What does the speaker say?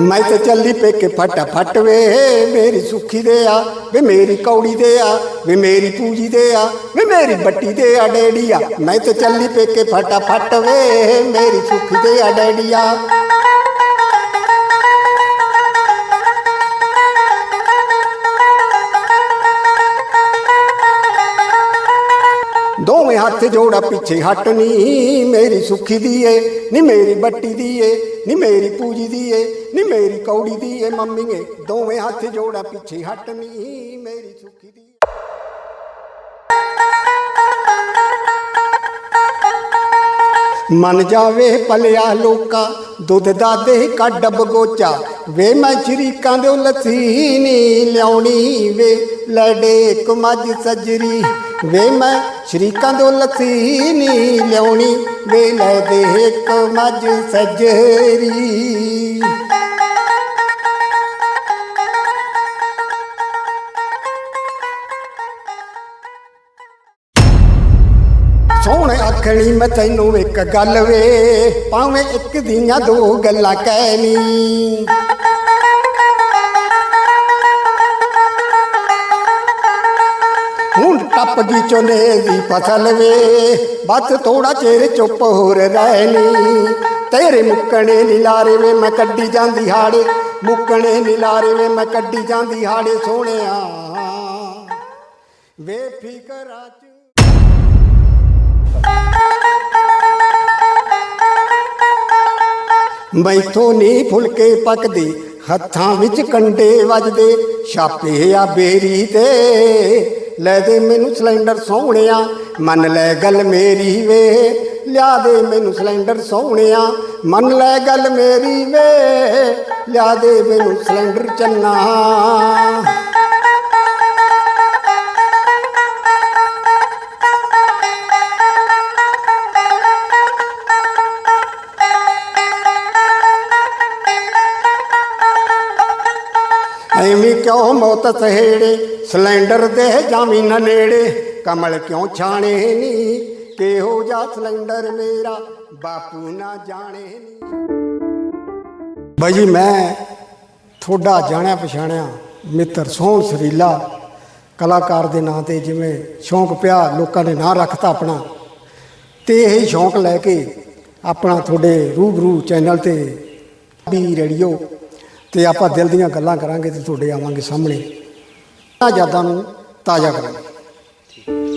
ਮੈਂ ਤੇ ਚੱਲੀ ਪੇਕੇ ਫਟਾ ਫਟ ਵੇ ਮੇਰੀ ਸੁੱਖੀ ਦੇ ਆ ਵੇ ਮੇਰੀ ਕੌੜੀ ਦੇ ਆ ਵੇ ਮੇਰੀ ਪੂਜੀ ਦੇ ਆ ਵੇ ਮੇਰੀ ਬੱਟੀ ਦੇ ਆ ਡੈਡੀਆ ਮੈਂ ਤੇ ਚੱਲੀ ਪੇਕੇ ਫਟਾ ਫਟ ਵੇ ਮੇਰੀ ਸੁੱਖੀ ਦੇ ਆ ਡੈਡੀਆ ਦੋਵੇਂ ਹੱਥ ਜੋੜਾ ਪਿੱਛੇ ਹਟ ਨੀ ਮੇਰੀ ਸੁੱਖੀ ਦੀ ਏ ਨੀ ਮੇਰੀ ਬੱਟੀ ਦੀ ਏ ਨੀ ਮੇਰੀ ਪੂਜੀ ਦੀ ਏ ਨੀ ਮੇਰੀ ਕੌੜੀ ਦੀ ਏ ਮੰਮੀ ਏ ਦੋਵੇਂ ਹੱਥ ਜੋੜਾ ਪਿੱਛੇ ਹਟ ਨੀ ਮੇਰੀ ਸੁੱਖੀ ਦੀ ਮਨ ਜਾਵੇ ਭਲਿਆ ਲੋਕਾ, ਦੁੱਧ ਦਾ ਦੇ ਕੱਢ ਬਗੋਚਾ। ਵੇ ਮੈਂ ਸ਼ਰੀਕਾਂ ਦੇ ਲੱਥੀ ਨੀ ਲਿਆਉਣੀ ਵੇ, ਲੜੇ ਇੱਕ ਮੱਝ ਸਜਰੀ। ਵੇ ਮੈਂ ਸ਼ਰੀਕਾਂ ਦੇ ਲੱਥੀ ਨੀ ਲਿਆਉਣੀ ਵੇ ਲੈ ਦੇ ਇੱਕ ਮੱਝ ਸਜਰੀ। ਸੋਹਣੇ ਆਖਣੀ ਮੈਂ ਤੈਨੂੰ ਇੱਕ ਗੱਲ ਵੇ, ਭਾਵੇਂ ਇੱਕ ਦੀਆਂ ਦੋ ਗੱਲਾਂ ਕਹਿਨੀ ਹੁਣ ਟੱਪ ਗਈ ਚੋਨੇ ਦੀ ਫਸਲ ਵੇ, ਬਸ ਥੋੜਾ ਚਿਰ ਚੁੱਪ ਹੋਰ ਰਹਿਣੀ ਤੇਰੇ ਮੁੱਕਣੇ ਨੀ ਲਾਰੇ ਵੇ, ਮੈਂ ਕੱਢੀ ਜਾਂਦੀ ਹਾੜੇ, ਮੁੱਕਣੇ ਨੀ ਲਾਰੇ ਵੇ, ਮੈਂ ਕੱਢੀ ਜਾਂਦੀ ਹਾੜੇ ਸੋਹਣਿਆ। ਵੇ ਫਿਕਰਾਂ ਚ ਮੈਥੋਂ ਨਹੀਂ ਫੁਲਕੇ ਪੱਕਦੇ, ਹੱਥਾਂ ਵਿੱਚ ਕੰਡੇ ਵੱਜਦੇ, ਛਾਪੇ ਆ ਬੇਰੀ ਤੇ। ਲੈ ਦੇ ਮੈਨੂੰ ਸਿਲੰਡਰ ਸੋਹਣਿਆ, ਮੰਨ ਲੈ ਗੱਲ ਮੇਰੀ ਵੇ। ਲਿਆ ਦੇ ਮੈਨੂੰ ਸਿਲੰਡਰ ਸੋਹਣਿਆ, ਮੰਨ ਲੈ ਗੱਲ ਮੇਰੀ ਵੇ। ਲਿਆ ਦੇ ਮੈਨੂੰ ਸਿਲੰਡਰ ਚੰਨਾ। ਐਵੇਂ ਕਿਉਂ ਮੌਤ ਸਹੇੜੇ? ਸਿਲੰਡਰ ਦੇ ਜਾਵੀਂ ਨਾ ਨੇੜੇ। ਕਮਲ ਕਿਉਂ ਛਾਣੇ ਨੀ? ਕਿਹੋ ਜਾ ਸਿਲੰਡਰ ਮੇਰਾ? ਬਾਪੂ ਨਾ ਜਾਣੇ ਨੀ। ਬਾਈ ਜੀ, ਮੈਂ ਥੋੜਾ ਜਾਣਿਆ ਪਛਾਣਿਆ ਮਿੱਤਰ, ਸੋਹਣ ਸਰੀਲਾ ਕਲਾਕਾਰ ਦੇ ਨਾਂ ਤੇ ਜਿਵੇਂ ਸ਼ੌਂਕ ਪਿਆ ਲੋਕਾਂ ਨੇ ਨਾਂ ਰੱਖਤਾ ਆਪਣਾ। ਤੇ ਇਹ ਸ਼ੌਂਕ ਲੈ ਕੇ ਆਪਣਾ ਤੁਹਾਡੇ ਰੂਬਰੂ ਚੈਨਲ ਤੇ ਵੀ ਰੇਡੀਓ ਤੇ ਆਪਾਂ ਦਿਲ ਦੀਆਂ ਗੱਲਾਂ ਕਰਾਂਗੇ ਤੇ ਤੁਹਾਡੇ ਆਵਾਂਗੇ ਸਾਹਮਣੇ। ਆਜ਼ਾਦਾਂ ਨੂੰ ਤਾਜ਼ਾ ਕਰਾਂਗੇ।